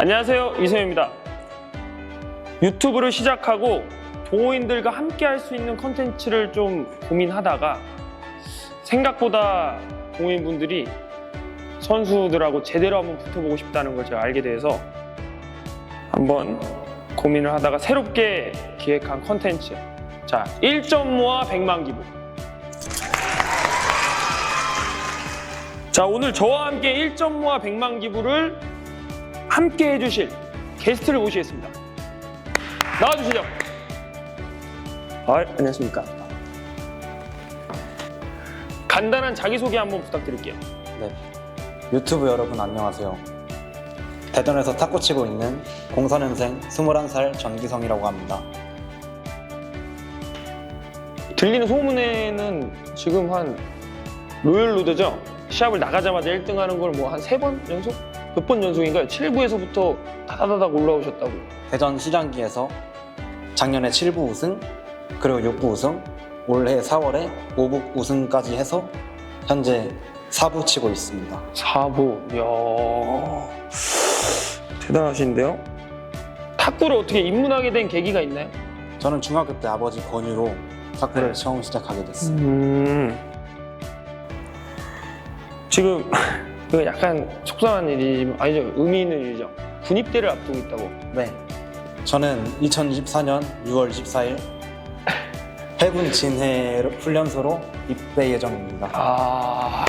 안녕하세요 이소영입니다. 유튜브를 시작하고 동호인들과 함께 할 수 있는 컨텐츠를 좀 고민하다가 생각보다 동호인분들이 선수들하고 제대로 한번 붙어보고 싶다는 걸 제가 알게 돼서 한번 고민을 하다가 새롭게 기획한 컨텐츠. 자 1점 모아 100만 기부. 자 오늘 저와 함께 1점 모아 100만 기부를 함께 해주실 게스트를 모시겠습니다. 나와주시죠. 아, 안녕하십니까. 간단한 자기소개 한번 부탁드릴게요. 네. 유튜브 여러분 안녕하세요. 대전에서 탁구 치고 있는 04년생 21살 전기성이라고 합니다. 들리는 소문에는 지금 한 로열 로드죠? 시합을 나가자마자 1등 하는 걸 뭐 한 세 번 연속? 몇 번 연속인가요? 7부에서부터 다다다닥 올라오셨다고. 대전 시장기에서 작년에 7부 우승, 그리고 6부 우승, 올해 4월에 5부 우승까지 해서 현재 4부 치고 있습니다. 4부. 이야. 대단하신데요? 탁구를 어떻게 입문하게 된 계기가 있나요? 저는 중학교 때 아버지 권유로 탁구를 네. 처음 시작하게 됐습니다. 음. 지금 이거 약간 속상한 일이지만 아니죠 의미 있는 일이죠. 군입대를 앞두고 있다고. 네. 저는 2024년 6월 14일 해군 진해 훈련소로 입대 예정입니다. 아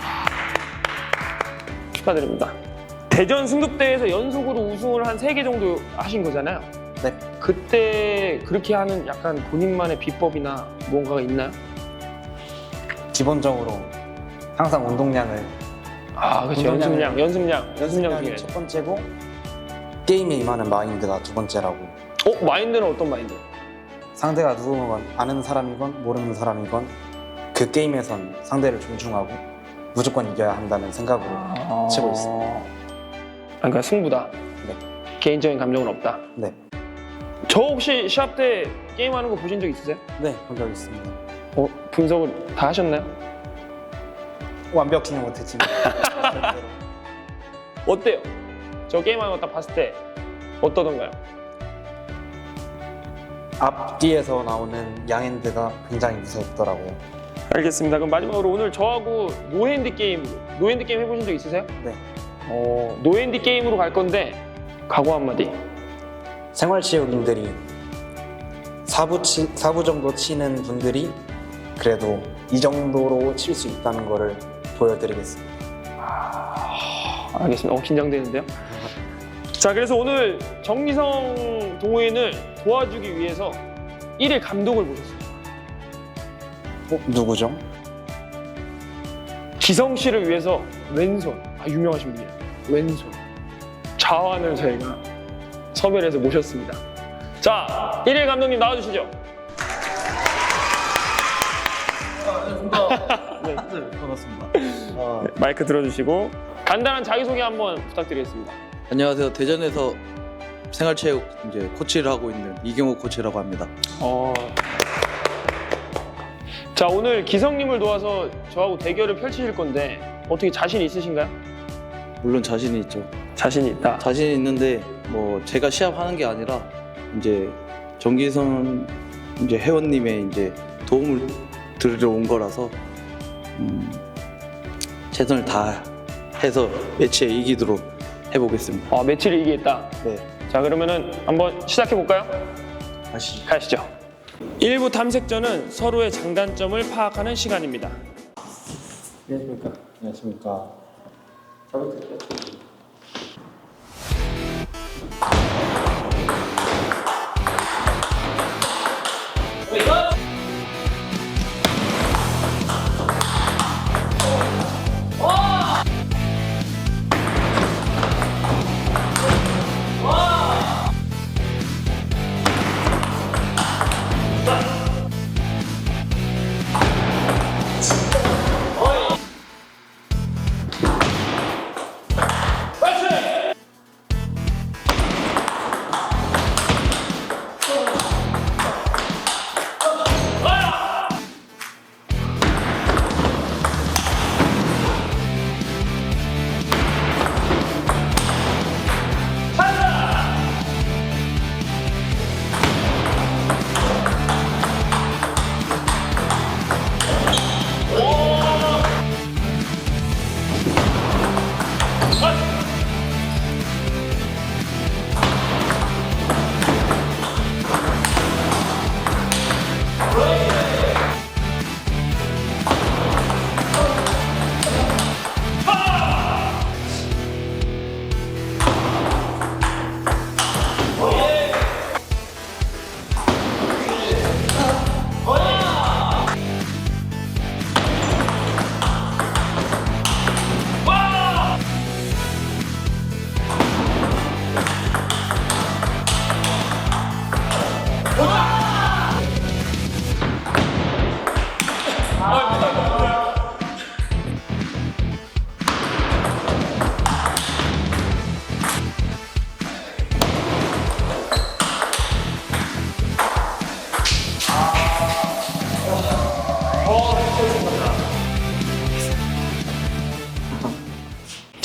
축하드립니다. 대전 승급대에서 연속으로 우승을 한 세 개 정도 하신 거잖아요. 네. 그때 그렇게 하는 약간 본인만의 비법이나 뭔가가 있나요? 기본적으로 항상 운동량을 아 그렇죠 연습량 연습량 연습량 연습량이 중에. 첫 번째고 게임에 임하는 마인드가 두 번째라고 어 마인드는 어떤 마인드? 상대가 누구건 아는 사람이건 모르는 사람이건 그 게임에선 상대를 존중하고 무조건 이겨야 한다는 생각으로 치고 있습니다. 아, 그러니까 승부다. 네. 개인적인 감정은 없다. 네, 저 혹시 시합 때 게임하는 거 보신 적 있으세요? 네, 본적 있습니다. 어, 분석을 다 하셨나요? 완벽히는 못했지만 어때요? 저 게임하는 거딱 봤을 때 어떠던가요? 앞뒤에서 나오는 양핸드가 굉장히 무섭더라고요. 알겠습니다. 그럼 마지막으로 오늘 저하고 노핸드 게임, 노핸드 게임 해보신 적 있으세요? 네. 어, 노핸드 게임으로 갈 건데 각오 한마디. 생활체육인들이 4부, 치, 4부 정도 치는 분들이 그래도 이 정도로 칠 수 있다는 거를 보여드리겠습니다. 알겠습니다. 어, 긴장되는데요. 자, 그래서 오늘 정기성 동호인을 도와주기 위해서 1일 감독을 모셨습니다. 어, 누구죠? 기성 씨를 위해서 왼손, 아, 유명하신 분이에요. 왼손. 자완을 저희가 섭외를 해서 모셨습니다. 자, 1일 감독님 나와주시죠. 네, 반갑습니다. 아, 네, 마이크 들어주시고 간단한 자기소개 한번 부탁드리겠습니다. 안녕하세요. 대전에서 생활체육 이제 코치를 하고 있는 이경호 코치라고 합니다. 어... 자, 오늘 기성님을 도와서 저하고 대결을 펼치실 건데 어떻게 자신 있으신가요? 물론 자신이 있죠. 자신이 있다. 자신이 있는데 뭐 제가 시합하는 게 아니라 이제 정기선 이제 회원님의 이제 도움을 들으러 온 거라서 음, 최선을 다 해서 매치에 이기도록 해보겠습니다. 어, 매치를 이기겠다. 네, 자, 그러면은 한번 시작해 볼까요? 아시죠? 가시죠. 1부 탐색전은 서로의 장단점을 파악하는 시간입니다. 안녕하십니까. 안녕하십니까.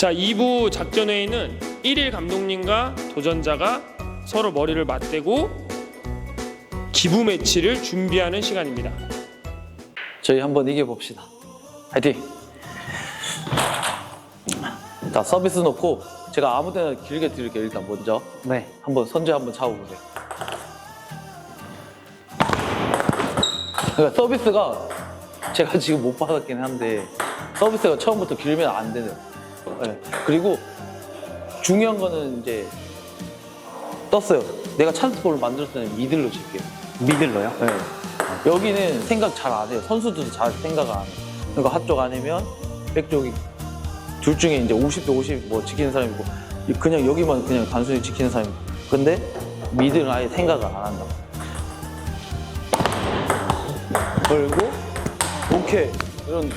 자, 2부 작전회의는 1일 감독님과 도전자가 서로 머리를 맞대고 기부 매치를 준비하는 시간입니다. 저희 한번 이겨봅시다. 화이팅! 자, 서비스 놓고 제가 아무 데나 길게 드릴게요. 일단 먼저. 네. 한번 선제 한번 잡아보세요. 그러니까 서비스가 제가 지금 못 받았긴 한데 서비스가 처음부터 길면 안 되는. 네. 그리고 중요한 거는 이제 떴어요. 내가 찬스볼을 만들었으면 미들로 칠게요. 미들로요? 네. 여기는 생각 잘 안 해요. 선수들도 잘 생각 안 해요. 그러니까 한쪽 아니면 백쪽이 둘 중에 이제 50대 50 뭐 지키는 사람이 있고 그냥 여기만 그냥 단순히 지키는 사람이 있고. 근데 미드는 아예 생각을 안 한다. 걸고 오케이 이런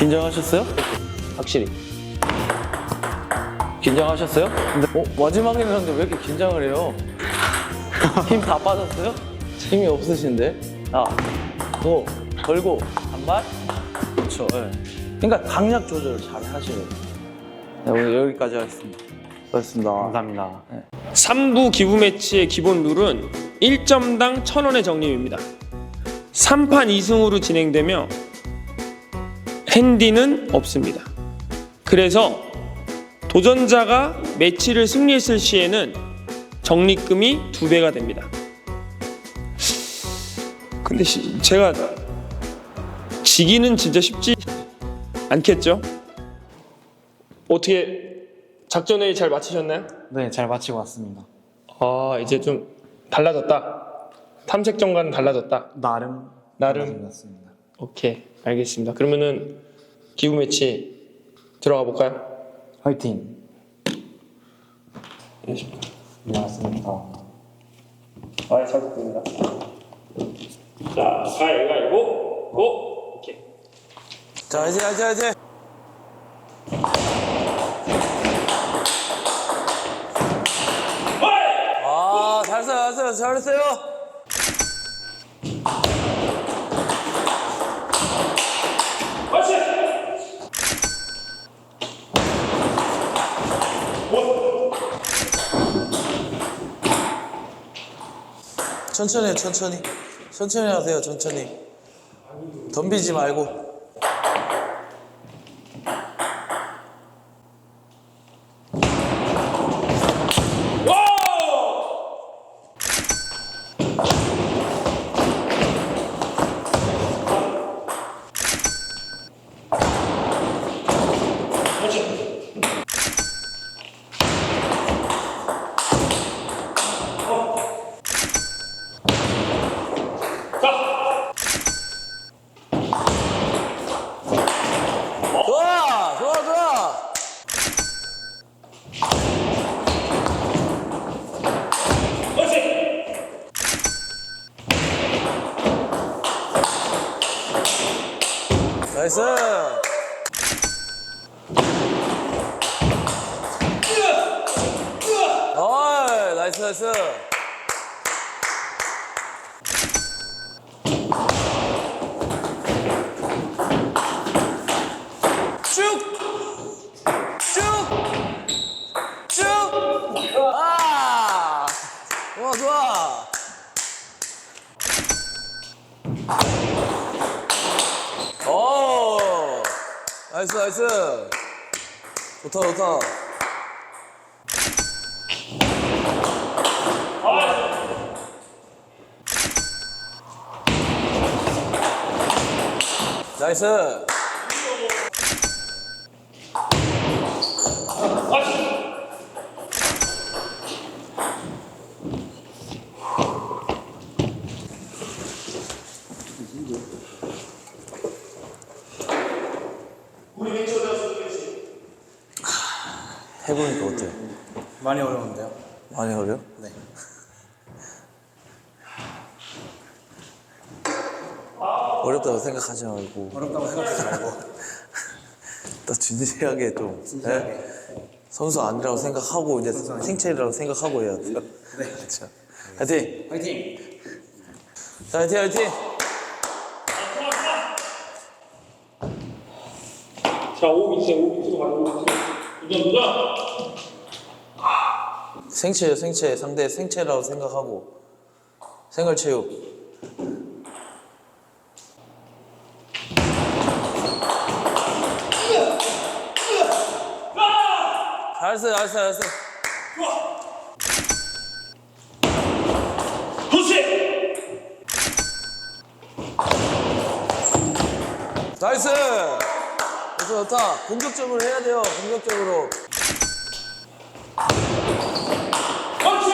긴장하셨어요? 확실히. 긴장하셨어요? 근데 어, 마지막에 했는데 왜 이렇게 긴장을 해요? 힘 다 빠졌어요? 힘이 없으신데? 자, 또 걸고 한 발. 그렇죠. 예. 그러니까 강약 조절을 잘 하시는. 네, 오늘 여기까지 하겠습니다. 고맙습니다. 감사합니다. 3부 기부 매치의 기본 룰은 1점당 1000원의 적립입니다. 3판 2승으로 진행되며 핸디는 없습니다. 그래서 도전자가 매치를 승리했을 시에는 적립금이 두 배가 됩니다. 근데 시- 제가 지기는 진짜 쉽지 않겠죠? 어떻게 작전 회의 잘 마치셨나요? 네, 잘 마치고 왔습니다. 아 이제 좀 달라졌다. 탐색정과는 달라졌다. 나름 나름. 같습니다. 오케이 알겠습니다. 그러면은 기부 매치 들어가 볼까요? 화이팅. 고맙습니다. 아, 잘 부탁드립니다. 자, 가위가위보, 고, 오케이. 자, 이제, 이제, 이제. 아, 잘했어요, 잘했어요, 잘했어요. 천천히, 해, 천천히. 천천히 하세요, 천천히. 덤비지 말고. 좋아, 좋아, 좋아. 나이스. 어이, 나이스, 나이스. 아! 나이스, 나이스. 좋다, 좋다. 나이스. 해보니까 어때요? 많이 어려운데요? 많이 어려요? 네. 어렵다고 생각하지 말고 어렵다고 생각하지 말고 또 진지하게 좀 진지하게. 네? 선수 아니라고 생각하고 이제 생체라고 생각하고 해야 돼요. 네. 그렇죠. 화이팅! 화이팅! 자, 화이팅, 화이팅! 자, 5 밑에, 5 밑으로 가요, 5 밑으로. 도전, 도전! 생체예요, 생체. 상대 생체라고 생각하고 생활체육. 잘했어요, 잘했어요, 잘했어요. 그렇지! 나이스! 좋다, 좋다. 공격적으로 해야 돼요, 공격적으로. 그렇지!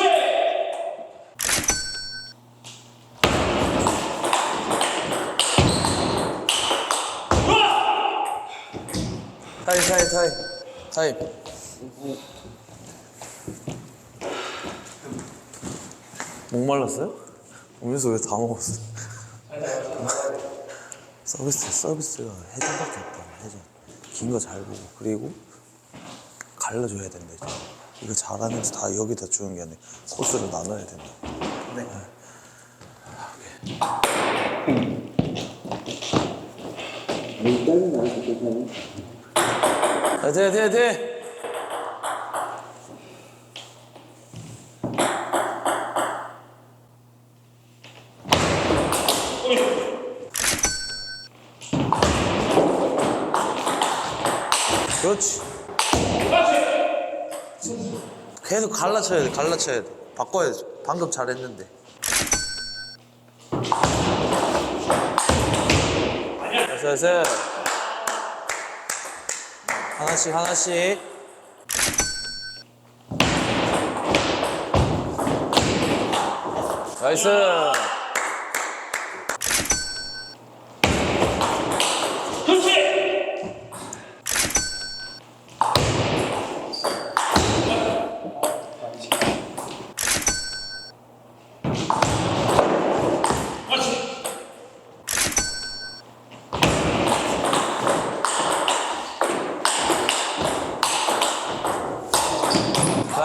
타임, 타임, 타임. 타임. 목말랐어요? 음료수 왜 다 먹었어? 서비스, 서비스가 해전밖에 없다, 해전. 긴거 잘 보고. 그리고 갈라줘야 된다, 이제. 이거 잘하면서 다 여기다 주는 게 아니라 코스를 나눠야 된다. 네. 화이팅, 화이팅! 그렇지. 계속 갈라쳐야 돼, 갈라쳐야 돼. 바꿔야 돼. 방금 잘했는데. 됐어. 하나씩, 하나씩. 나이스.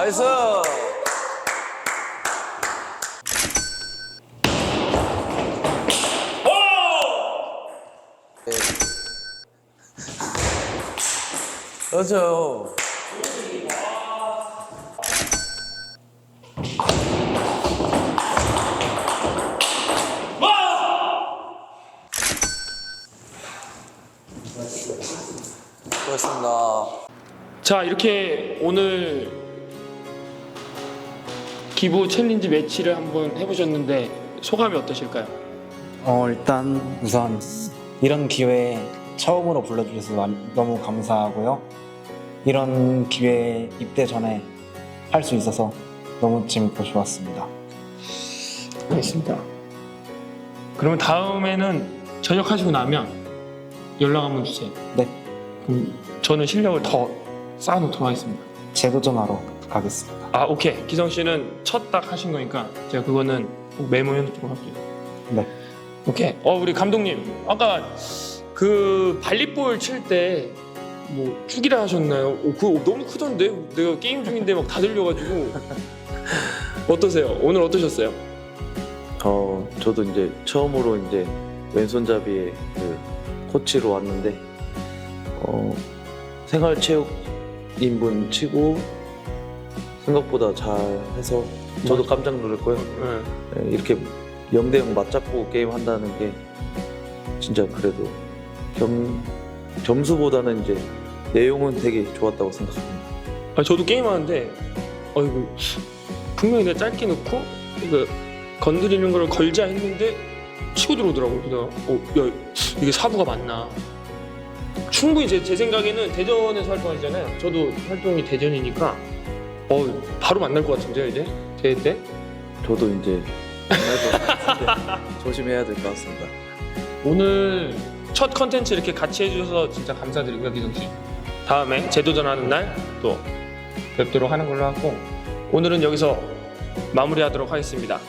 나이스. 네. 그렇죠. 수고했습니다. 자, 이렇게 오늘 기부 챌린지 매치를 한번 해보셨는데 소감이 어떠실까요? 어, 일단 우선 이런 기회에 처음으로 불러주셔서 남- 너무 감사하고요. 이런 기회에 입대 전에 할 수 있어서 너무 재밌고 좋았습니다. 알겠습니다. 그러면 다음에는 전역하시고 나면 연락 한번 주세요. 네, 그럼 저는 실력을 더 쌓아놓도록 하겠습니다. 재도전하러 가겠습니다. 아, 오케이. 기성 씨는 첫 딱 하신 거니까 제가 그거는 꼭 메모해 놓도록 할게요. 네. 오케이. 어, 우리 감독님. 아까 그 발리볼 칠 때 뭐 축이라 하셨나요? 오, 그거 너무 크던데? 내가 게임 중인데 막 다 들려가지고 어떠세요? 오늘 어떠셨어요? 어, 저도 이제 처음으로 이제 왼손잡이의 그 코치로 왔는데 어, 생활체육인분 치고 생각보다 잘해서 저도 깜짝 놀랐고요. 네. 네, 이렇게 0대0 맞잡고 게임 한다는 게 진짜 그래도 점, 점수보다는 이제 내용은 되게 좋았다고 생각합니다. 아, 저도 게임하는데 어이구 분명히 내가 짧게 넣고 이거 건드리는 걸 걸자 했는데 치고 들어오더라고요. 그래서 어, 야 이게 사부가 맞나? 충분히 제, 제 생각에는 대전에서 활동하잖아요. 저도 활동이 대전이니까 어 바로 만날 것 같은데요 이제 대회 때. 저도 이제 만날 것 같은데 조심해야 될 것 같습니다. 오늘 첫 컨텐츠 이렇게 같이 해주셔서 진짜 감사드리고요 기성 씨. 다음에 재도전하는 날 또 뵙도록 하는 걸로 하고 오늘은 여기서 마무리하도록 하겠습니다.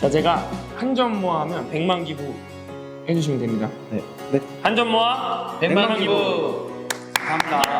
자 제가 한 점 모아하면 100만 기부 해주시면 됩니다. 네, 네. 한점 모아 100만 원 기부. 감사합니다.